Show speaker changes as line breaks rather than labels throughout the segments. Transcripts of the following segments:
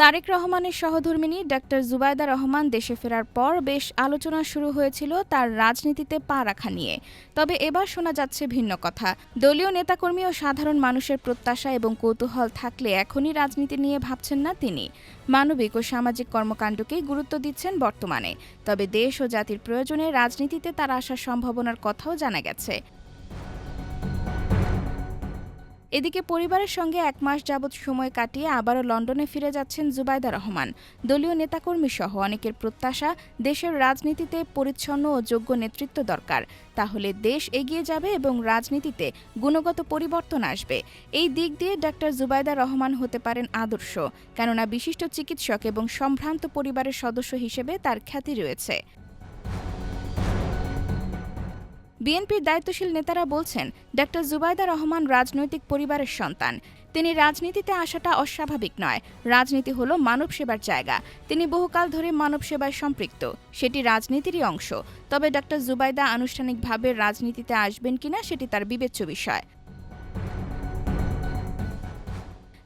তারেক রহমানের সহধর্মিণী ডাক্তার জুবায়দা রহমান দেশে ফেরার পর বেশ আলোচনা শুরু হয়েছিল তার রাজনীতিতে পা রাখা নিয়ে। তবে এবার শোনা যাচ্ছে ভিন্ন কথা। দলীয় নেতাকর্মী ও সাধারণ মানুষের প্রত্যাশা এবং কৌতূহল থাকলে এখনই রাজনীতি নিয়ে ভাবছেন না তিনি। মানবিক ও সামাজিক কর্মকাণ্ডকেই গুরুত্ব দিচ্ছেন বর্তমানে। তবে দেশ ও জাতির প্রয়োজনে রাজনীতিতে তার আসার সম্ভাবনার কথাও জানা গেছে। এদিকে পরিবারের সঙ্গে এক মাস যাবৎ সময় কাটিয়ে আবারও লন্ডনে ফিরে যাচ্ছেন জুবাইদা রহমান। দলীয় নেতাকর্মী সহ অনেকের প্রত্যাশা, দেশের রাজনীতিতে পরিচ্ছন্ন ও যোগ্য নেতৃত্ব দরকার। তাহলে দেশ এগিয়ে যাবে এবং রাজনীতিতে গুণগত পরিবর্তন আসবে। এই দিক দিয়ে ডাক্তার জুবাইদা রহমান হতে পারেন আদর্শ, কেননা বিশিষ্ট চিকিৎসক এবং সম্ভ্রান্ত পরিবারের সদস্য হিসেবে তার খ্যাতি রয়েছে। বিএনপির দায়িত্বশীল নেতারা বলছেন ডক্টর জুবাইদা রহমান রাজনৈতিক পরিবারের সন্তান। তিনি রাজনীতিতে আসাটা অস্বাভাবিক নয়। রাজনীতি হলো মানব সেবার জায়গা। তিনি বহুকাল ধরে মানব সেবায় সম্পৃক্ত। সেটি রাজনীতিরই অংশ। তবে ডক্টর জুবাইদা আনুষ্ঠানিকভাবে রাজনীতিতে আসবেন কিনা সেটি তার বিবেচ্য বিষয়।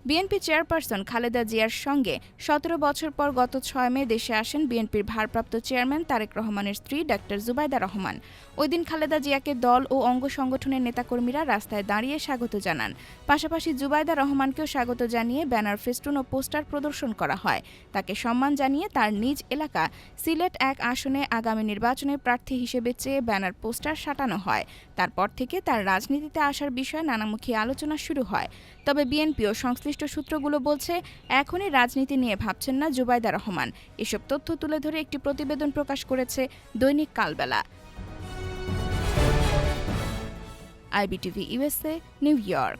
বিএনপি চেয়ারপারসন খালেদা জিয়ার সঙ্গে সতেরো বছর পর গত ছয় মে দেশে আসেন বিএনপির ভারপ্রাপ্ত চেয়ারম্যান তারেক রহমানের স্ত্রী ডাক্তার জুবাইদা রহমান। ওই দিন খালেদা জিয়াকে দল ও অঙ্গ সংগঠনের নেতাকর্মীরা রাস্তায় দাঁড়িয়ে স্বাগত জানান। পাশাপাশি জুবাইদা রহমানকেও স্বাগত জানিয়ে ব্যানার, ফেস্টুন ও পোস্টার প্রদর্শন করা হয়। তাকে সম্মান জানিয়ে তার নিজ এলাকা সিলেট এক আসনে আগামী নির্বাচনে প্রার্থী হিসেবে চেয়ে ব্যানার, পোস্টার সাটানো হয়। তারপর থেকে তার রাজনীতিতে আসার বিষয়ে নানামুখী আলোচনা শুরু হয়। তবে বিএনপি ও সংশ্লিষ্ট সূত্রগুলো বলছে, এখনই রাজনীতি নিয়ে ভাবছেন না জুবাইদা রহমান। এসব তথ্য তুলে ধরে একটি প্রতিবেদন প্রকাশ করেছে দৈনিক Kalbela. IBTV USA New York.